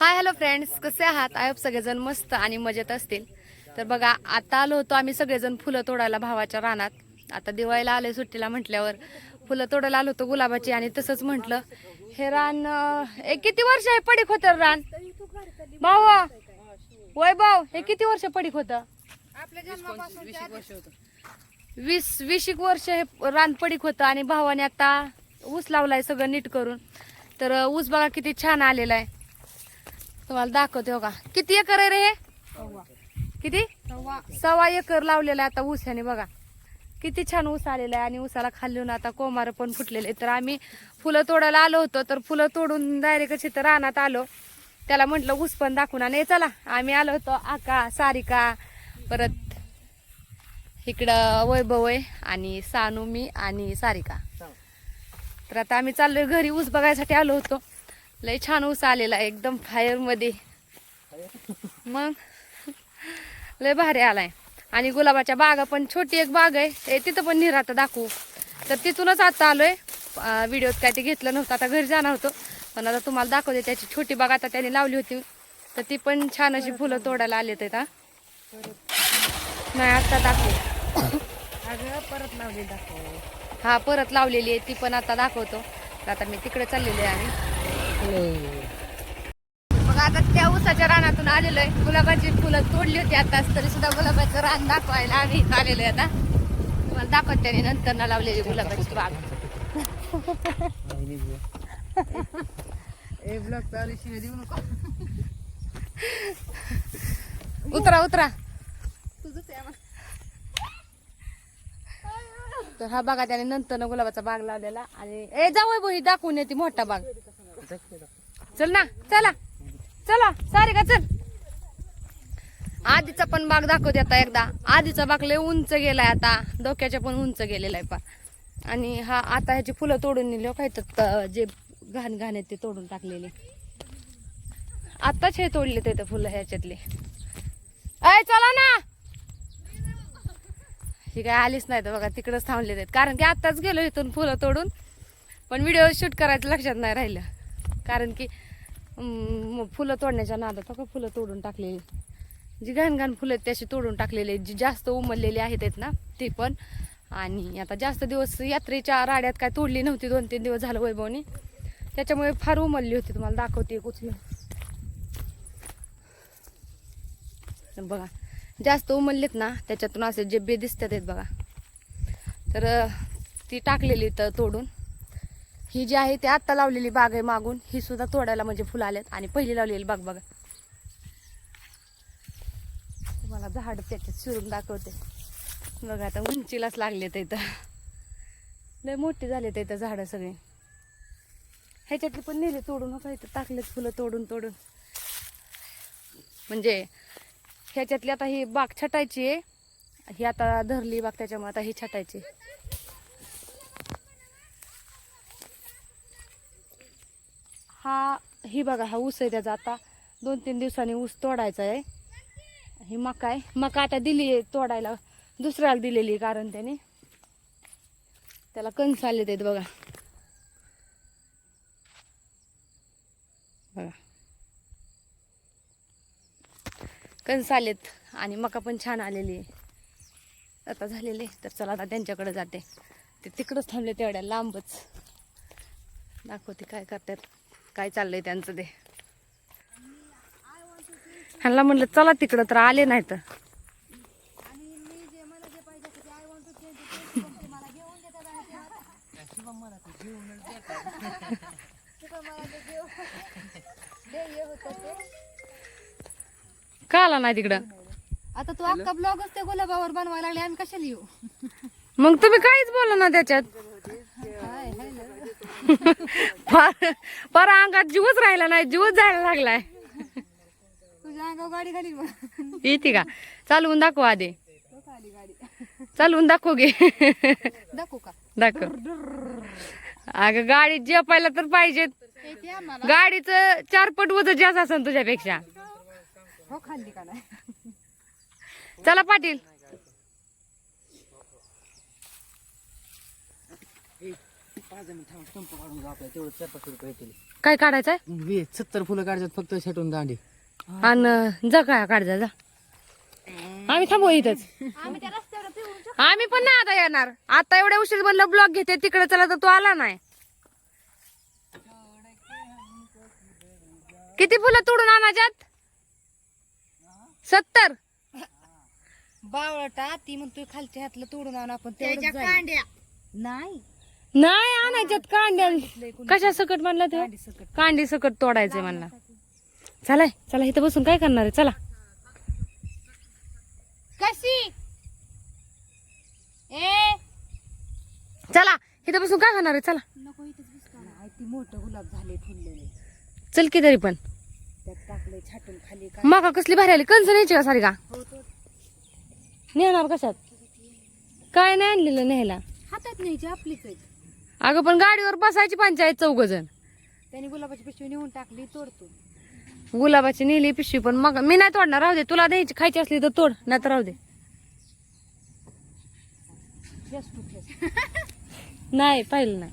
Hi hello friends कसे आहात? I hope सगळेजण मस्त आणि मजेत असतील. तर बघा आता आलो होतो आम्ही सगळेजण फुलं तोडायला भावाच्या रानात. आता दिवाळीला आले सुट्टीला म्हटल्यावर. फुलं तोडायला आलो होतो गुलाबाची आणि तसंच म्हटलं हे रान एक हे किती वर्ष आहे पडीक होतं रान? भाऊ वय भाऊ हे किती वर्ष पडीक होतं? वीस वीस एक वर्ष हे रान पडीक होतं आणि भावाने आता ऊस लावलाय सगळं नीट करून. तर ऊस बघा किती छान आलेला आहे. तुम्हाला दाखवते हो का किती एकर आहे रे हे? किती? सव्वा. एकर लावलेला आहे आता ऊस ह्याने बघा. किती छान ऊस आलेला आहे आणि ऊसाला खाल्लून आता कोमार पण फुटलेले. तर आम्ही फुलं तोडायला आलो होतो तर फुलं तोडून डायरेक्ट कशी तर रानात आलो. त्याला म्हटलं ऊस पण दाखवून आणि. चला. आम्ही आलो होतो आका सारिका परत इकडं वैभव आहे आणि सानू मी आणि सारिका. तर आता आम्ही चाललोय घरी. ऊस बघायसाठी आलो होतो. लय छान ऊस आलेला आहे एकदम फायरमध्ये. मग? लय भारी आलाय. आणि गुलाबाच्या बागा पण छोटी एक बाग आहे ते तिथं पण निरात दाखवू. तर तिथूनच आता आलोय. व्हिडिओत काय ते घेतलं नव्हतं आता घरी जाणार होतो. पण आता तुम्हाला दाखवते त्याची छोटी बाग आता त्यांनी लावली होती. तर ती पण छान अशी फुलं तोडायला आले आहेत हा नाही आता दाखवू. परत लावली दाखव. हा परत लावलेली आहे ती पण आता दाखवतो. तर आता मी तिकडे चाललेली आहे. आणि मग आता त्या ऊसाच्या रानातून आलेलो आहे. गुलाबाची फुलं तोडली होती आताच तरी सुद्धा गुलाबाचं रान दाखवायला आम्ही आलेलो आहे आता. तुम्हाला दाखवत त्याने नंतर ना लावलेली गुलाबाची बाग. उतरा उतरा. तर हा बघा त्याने नंतर गुलाबाचा बाग लावलेला आणि ए जाऊ भाऊ ही दाखवून येते मोठा बाग. चल ना चला. चला सारे का चल. आधीचा पण बाग दाखवते आता एकदा. आधीचा बाग लय उंच गेलाय आता. डोक्याच्या पण उंच गेलेला आहे पा. आणि हा आता ह्याची फुलं तोडून नेली हो, काय तर जे घाण घाण आहेत ते तोडून टाकलेले. आताच हे तोडले ते फुलं ह्याच्यातले. अय चला ना. ही काय आलीच नाही तर बघा तिकडंच थांबले आहेत कारण की आत्ताच गेलो इथून फुलं तोडून. पण व्हिडिओ शूट करायचं लक्षात नाही राहिलं. कारण की फुलं तोडण्याच्या नादात का फुलं तोडून टाकलेली. जी घाण घाण फुलं आहेत त्याशी तोडून टाकलेली आहेत. जी जास्त उमललेली आहेत आहेत ना ती पण. आणि आता जास्त दिवस यात्रेच्या राड्यात काय तोडली नव्हती दोन तीन दिवस झालं वैभवनी. त्याच्यामुळे फार उमलली होती तुम्हाला दाखवते कुठलं बघा जास्त उमललेत ना त्याच्यातून असे जे बे दिसतात आहेत बघा. तर ती टाकलेली तर तोडून. ही जी आहे ती आत्ता लावलेली बाग आहे मागून ही सुद्धा तोडायला म्हणजे फुलं आलेत. आणि पहिली लावलेली बाग बघा. तुम्हाला झाड त्याच्यात शिरून दाखवते. बघा आता उंचीलाच लागले ते इथं. लय मोठी झाले ते इथं झाडं सगळे. ह्याच्यातली पण नेले तोडून नका इथं टाकलेत फुलं तोडून तोडून. म्हणजे ह्याच्यातली आता ही बाग छटायची आहे. ही आता धरली बाग त्याच्यामुळे आता ही छटायची हा ही बघा हा ऊस आहे त्याचा आता. दोन तीन दिवसांनी ऊस तोडायचा आहे. ही मका आहे. मका आता दिली आहे तोडायला. दुसऱ्याला दिलेली आहे कारण त्याने. त्याला कणस आले आहेत बघा. बघा. कणस आलेत आणि मका पण छान आलेली आहे. आता झालेले तर चला आता त्यांच्याकडे जाते. ते तिकडंच थांबले तेवढ्या लांबच. दाखवते काय करतात. काय चाललंय त्यांचं ते? ह्यांना म्हणलं चला तिकडं तर आले नाही तर का आला नाही तिकडं? आता तू अख्खा ब्लॉगच त्या गुलाबावर बनवायला लागले आम्ही कशाला येऊ? मग तुम्ही काहीच बोला ना त्याच्यात. फार फार अंगात जीवच राहिला नाही जीवच जायला लागलाय. गाडी मग येते का? चालवून दाखव आधी. गाडी चालवून दाखव गे. दाखवू का? दाखव. अगं गाडीत जपायला तर आम्हाला. गाडीचं चार पट वजन जास्त असेल तुझ्यापेक्षा. हो खाल्ली का नाही? चला पाटील. काय काढायचंय? वीस सत्तर फुलं काढतात फक्त छटून दांडी. आणि जा काय काढ जा. आम्ही थांबू इथंच. आम्ही पण नाही आता येणार. आता एवढ्या उशीर म्हणलं ब्लॉग घेते तिकडे चला तर तू आला नाही. किती फुलं तोडून आणायच्यात? सत्तर. बावळटा ती म्हणतोय खालच्या हातलं तोडून आणू आपण तेवढंच जाईल. नाही. नाही आणायच्यात कांड्या कशा सकट म्हणला ते? कांडी सकट. तोडायचंय म्हणला. चला चला इथं बसून काय करणार आहे? चला. कशी? ए? चला इथं बसून काय करणार आहे? चला. नको इथेच बसतो नाही ती मोठं गुलाब झाले फुललेले. चल की तरी पण. त्यात टाकले छाटून खाली का माका कसली भारी आली. कंच न्यायची का सारी का? हो तो नेणार कशात? काय नाही आणलेलं न्यायला. हातात न्यायची आपलीच आहेत अगं पण गाडीवर बसायची पंचायत चौघ जण त्याने गुलाबाची पिशवी नेऊन टाकली तोडतो. गुलाबाची नेली पिशवी पण मग मी नाही तोडणार राहू दे. तुला द्यायची खायची असली तर तोड नाही तर राहू दे. फेस टू फेस नाही पाहिलं नाही.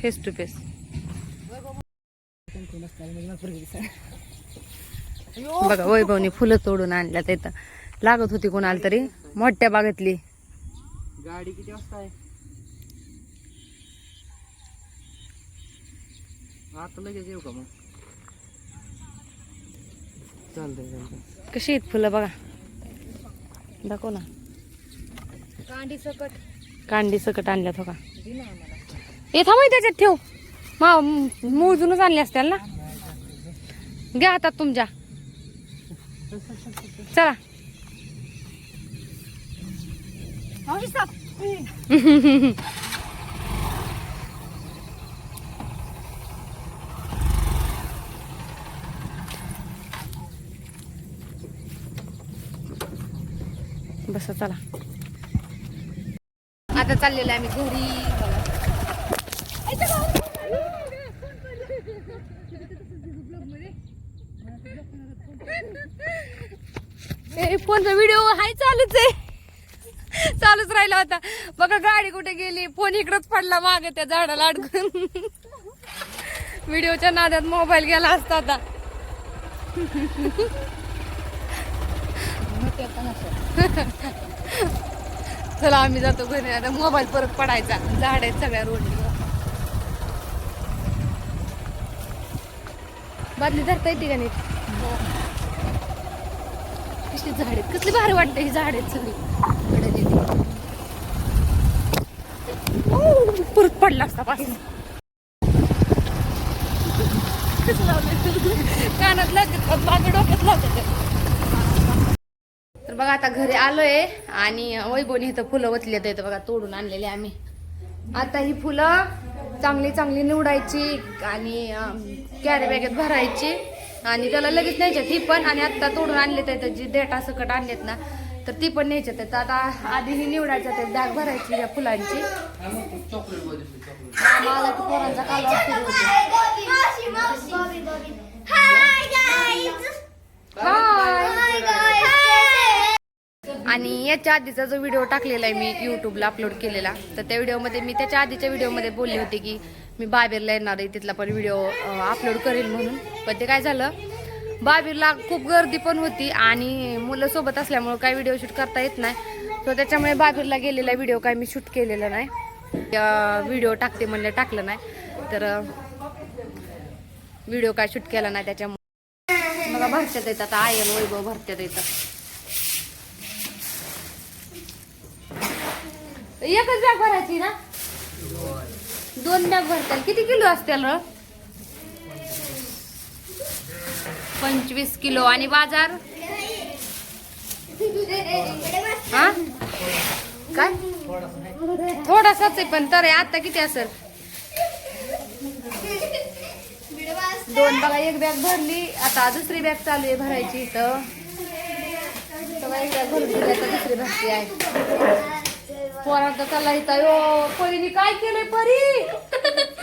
फेस टू फेस बघा वैभवनी फुलं तोडून आणल्यात इथं. लागत होती कोणाला तरी. मोठ्या बागेतली. गाडी किती वाजता आहे? आता लगेच येऊ का मग? चालतंय चालतंय. कशी आहेत फुलं बघा. दाखव ना. कांडी सकट. कांडी सकट आणल्यात हो का? आम्हाला. हे थांबाय त्याच्यात ठेव. मा मोजूनच आणले असतील ना? घ्या हातात तुमच्या. चला. साप. असं चला. आता चाललेलं आहे आम्ही घरी. फोनचा व्हिडिओ हाय चालूच आहे. चालूच राहिला होता. बघा गाडी कुठे गेली. फोन इकडच पडला मागे त्या झाडाला अडकून. व्हिडिओच्या नादात मोबाईल गेला असता आता. चला आम्ही जातो घरी. आता मोबाईल परत पडायचा. झाड आहेत सगळ्या रोड बादली धरता येते का नीट? कसली झाड आहेत? कसली भारी वाटते ही झाड आहेत सगळी. परत पडला असता पासून. कसं कानात लागत मागे डोक्यात लागत. बघा आता घरी आलोय आणि वैभवनी इथं फुलं वतली इथं बघा तोडून आणलेली आम्ही. आता ही फुलं चांगली चांगली निवडायची आणि कॅरी बॅगेत भरायची. आणि त्याला लगेच न्यायच्यात ती पण आणि आता तोडून आणले तर जी डेटा सकट आणलेत ना तर ती पण न्यायच्या तर आता आधी ही निवडायच्या ते बॅग भरायची या फुलांची. मला पोरांचा कालवा सुरू होतो. आणि याच्या आधीचा जो व्हिडिओ टाकलेला आहे मी युट्यूबला अपलोड केलेला तर त्या व्हिडिओमध्ये मी त्याच्या आधीच्या व्हिडिओमध्ये बोलले होते की मी बाबीरला येणार आहे तिथला पण व्हिडिओ अपलोड करेल म्हणून. पण ते काय झालं बाबीरला खूप गर्दी पण होती आणि मुलं सोबत असल्यामुळं काही व्हिडिओ शूट करता येत नाही. सो त्याच्यामुळे बाबीरला गेलेला व्हिडिओ काय मी शूट केलेला नाही. व्हिडिओ टाकते म्हणलं टाकलं नाही तर व्हिडिओ काय शूट केला नाही त्याच्यामुळे. मला भरत्यात येतात आता आयन वैभव भरत्यात येतात एकच बॅग भरायची ना? दोन बॅग भरतात किती किलो असतील र पंचवीस किलो. आणि बाजार? हा? काय? थोडासाच आहे पण तर आता किती असेल? दोन बघा एक बॅग भरली. आता दुसरी बॅग चालू आहे भरायची इथं. एक बॅग भरून दिली आता दुसरी भरती आहे. पोरांचा चालला इथं. यो परीने काय केलंय परी?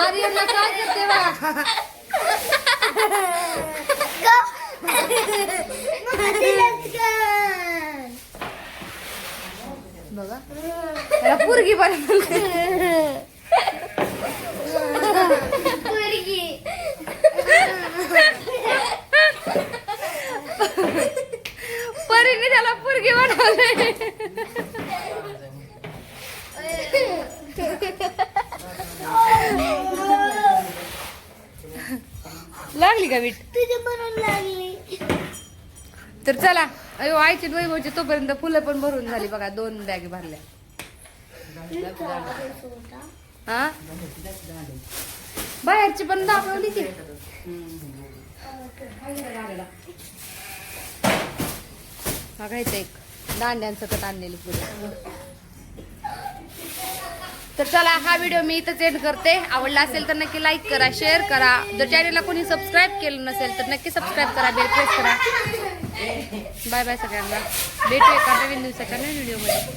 आर्य काय करते बा? बघा. त्याला पोरगी बरं म्हणते परीने त्याला पोरगी बनवले. लागली का वीट? तर चला. अयो आईची वैभवची तोपर्यंत फुलं पण भरून झाली बघा. दोन बॅग भरल्या. हा? बाहेरची पण दाखवली की बघायचं एक दांड्यांचं कट आणलेली पुढे तर चला हा व्हिडिओ मी इथंच एंड करते. आवडला असेल तर नक्की लाईक करा शेअर करा. जर चॅनलला कोणी सबस्क्राईब केलं नसेल तर नक्की सबस्क्राईब करा बेल प्रेस करा. बाय बाय सगळ्यांना. भेटू एका नवीन दिवसाच्या नवीन व्हिडिओमध्ये